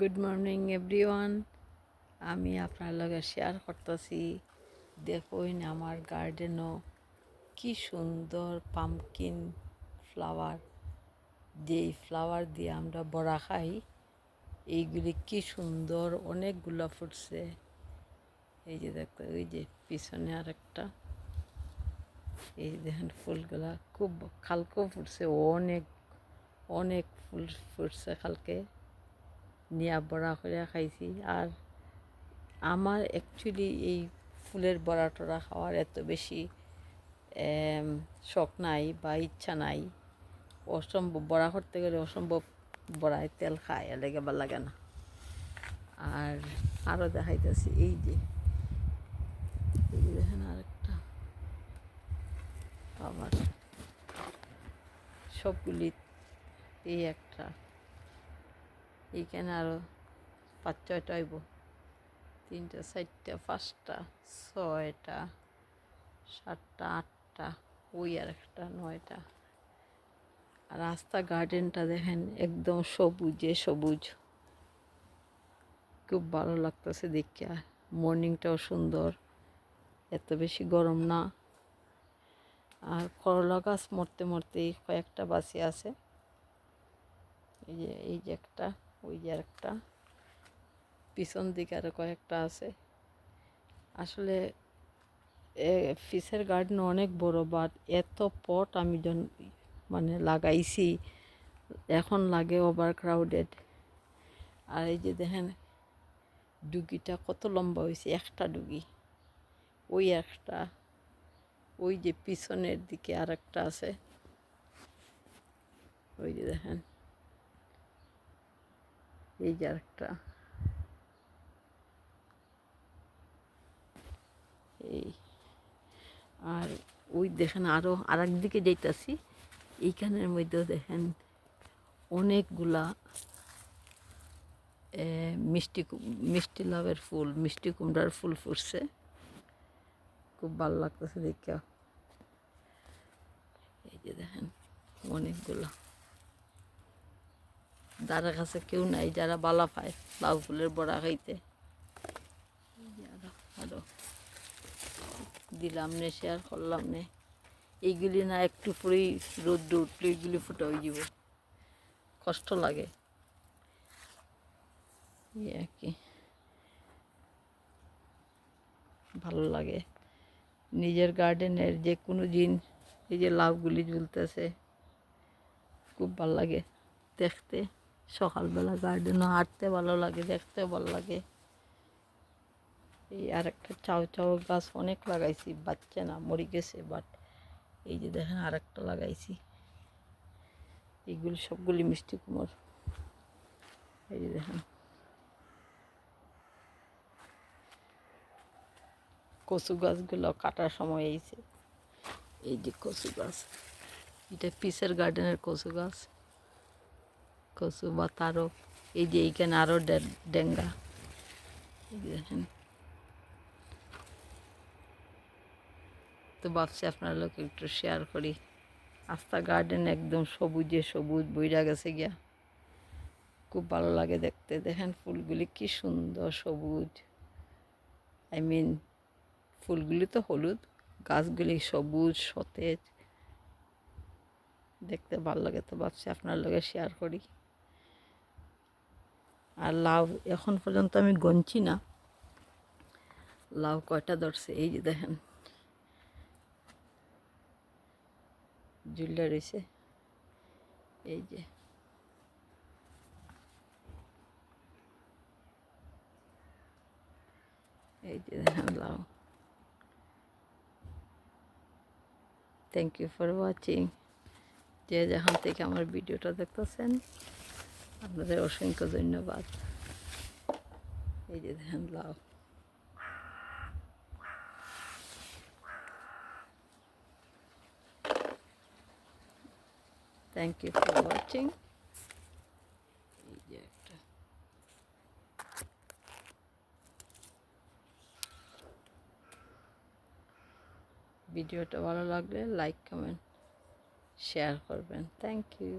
Good morning everyone আমি আপনার লগে শেয়ার করতেছি। দেখুন, আমার গার্ডেনও কি সুন্দর পামকিন ফ্লাওয়ার যেই ফ্লাওয়ার দিয়ে আমরা বড়া খাই, এইগুলি কি সুন্দর, অনেকগুলো ফুটছে। এই যে দেখতে ওই যে পিছনে আর একটা এই দেখেন, ফুলগুলা খুব খালকেও ফুটছে, অনেক অনেক ফুল ফুটছে খালকে। নিয়া বড়া করে খাইছি। আর আমার অ্যাকচুয়ালি এই ফুলের বড়া টড়া খাওয়ার এত বেশি শখ নাই বা ইচ্ছা নাই। অসম্ভব, বড়া করতে গেলে অসম্ভব বড়ায় তেল খায় লেগে বা লাগে না। আর আরও দেখাইতেছি, এই যে এই যে দেখেন আরেকটা। আবার সবগুলি এই একটা। এইখানে আরও পাঁচ ছয়টা হইব। তিনটা, চারটা, পাঁচটা, ছয়টা, সাতটা, আটটা, ওই আর একটা, নয়টা। আর রাস্তা গার্ডেনটা দেখেন একদম সবুজে সবুজ। খুব ভালো লাগতেছে দেখে। মর্নিংটাও সুন্দর। এত বেশি গরম না। আর করলা গাছ মরতে মরতেই কয়েকটা বাসি আছে। এই যে এই যে একটা। ওই যে একটা পিছন দিকে আরও কয়েকটা আছে। আসলে ফিসের গার্ডেন অনেক বড় বাট এত পট আমি মানে লাগাইছি, এখন লাগে ওভার ক্রাউডেড আর এই যে দেখেন, ডুগিটা কত লম্বা হয়েছে একটা ডুগি। ওই একটা, ওই যে পিছনের দিকে আর একটা আছে। ওই যে দেখেন। এই যে আরেকটা। এই। আর ওই দেখেন আরও আর দিকে যাইতাছি, এইখানের মধ্যেও দেখেন অনেকগুলা মিষ্টি মিষ্টি লাভের ফুল, মিষ্টি কুমড়ার ফুল ফুটছে। খুব ভালো লাগতেছে দেখে এই যে দেখেন অনেকগুলা। যারা কাছে কেউ নাই, যারা বালা পায়, লাউ ফুলের বড়া খাইতে। আরও দিলাম নে শেয়ার করলাম নে। এইগুলি না একটু পরেই রোদ্র উঠলে এইগুলি ফুটে হয়ে যাব। কষ্ট লাগে। আর কি। ভালো লাগে। নিজের গার্ডেনের যে কোনো দিন এই যে লাউগুলি ঝুলতেছে, খুব ভালো লাগে দেখতে। সকালবেলা গার্ডেনও হাঁটতে ভালো লাগে, দেখতে ভালো লাগে। এই আর একটা চাউ চাউ গাছ অনেক লাগাইছি, বাচ্চা না, মরে গেছে বাট এই যে দেখেন আর একটা লাগাইছি। এইগুলি সবগুলি মিষ্টি কুমড়। এই যে দেখেন। কচু গাছগুলো কাটার সময় এইছে এই যে কচু গাছ। এটা পিসের গার্ডেনের কচু গাছ। কচু বা তারও, এই যে এইখানে আরও ডেঙ্গা। দেখেন। তো ভাবছি আপনার লোক একটু শেয়ার করি। আস্থা গার্ডেন একদম সবুজে সবুজ বইরা গেছে গিয়া। খুব ভালো লাগে দেখতে। দেখেন ফুলগুলি কি সুন্দর সবুজ। আই মিন ফুলগুলি তো হলুদ, গাছগুলি সবুজ, সতেজ। দেখতে ভালো লাগে তো ভাবছি আপনার লগে শেয়ার করি। আর লাউ এখন পর্যন্ত আমি গনছি না। লাউ কয়টা ধরছে? এই যে দেখেন। ঝুলটা রয়েছে। এই যে। এই যে দেখেন লাউ। থ্যাংক ইউ ফর ওয়াচিং যে যেখান থেকে আমার ভিডিওটা দেখতেছেন আপনাদের অসংখ্য ধন্যবাদ। এই যে দেখেন লাউ। থ্যাংক ইউ ফর ওয়াচিং এই যে একটা। ভিডিওটা ভালো লাগলে লাইক কমেন্ট শেয়ার করবেন। Thank you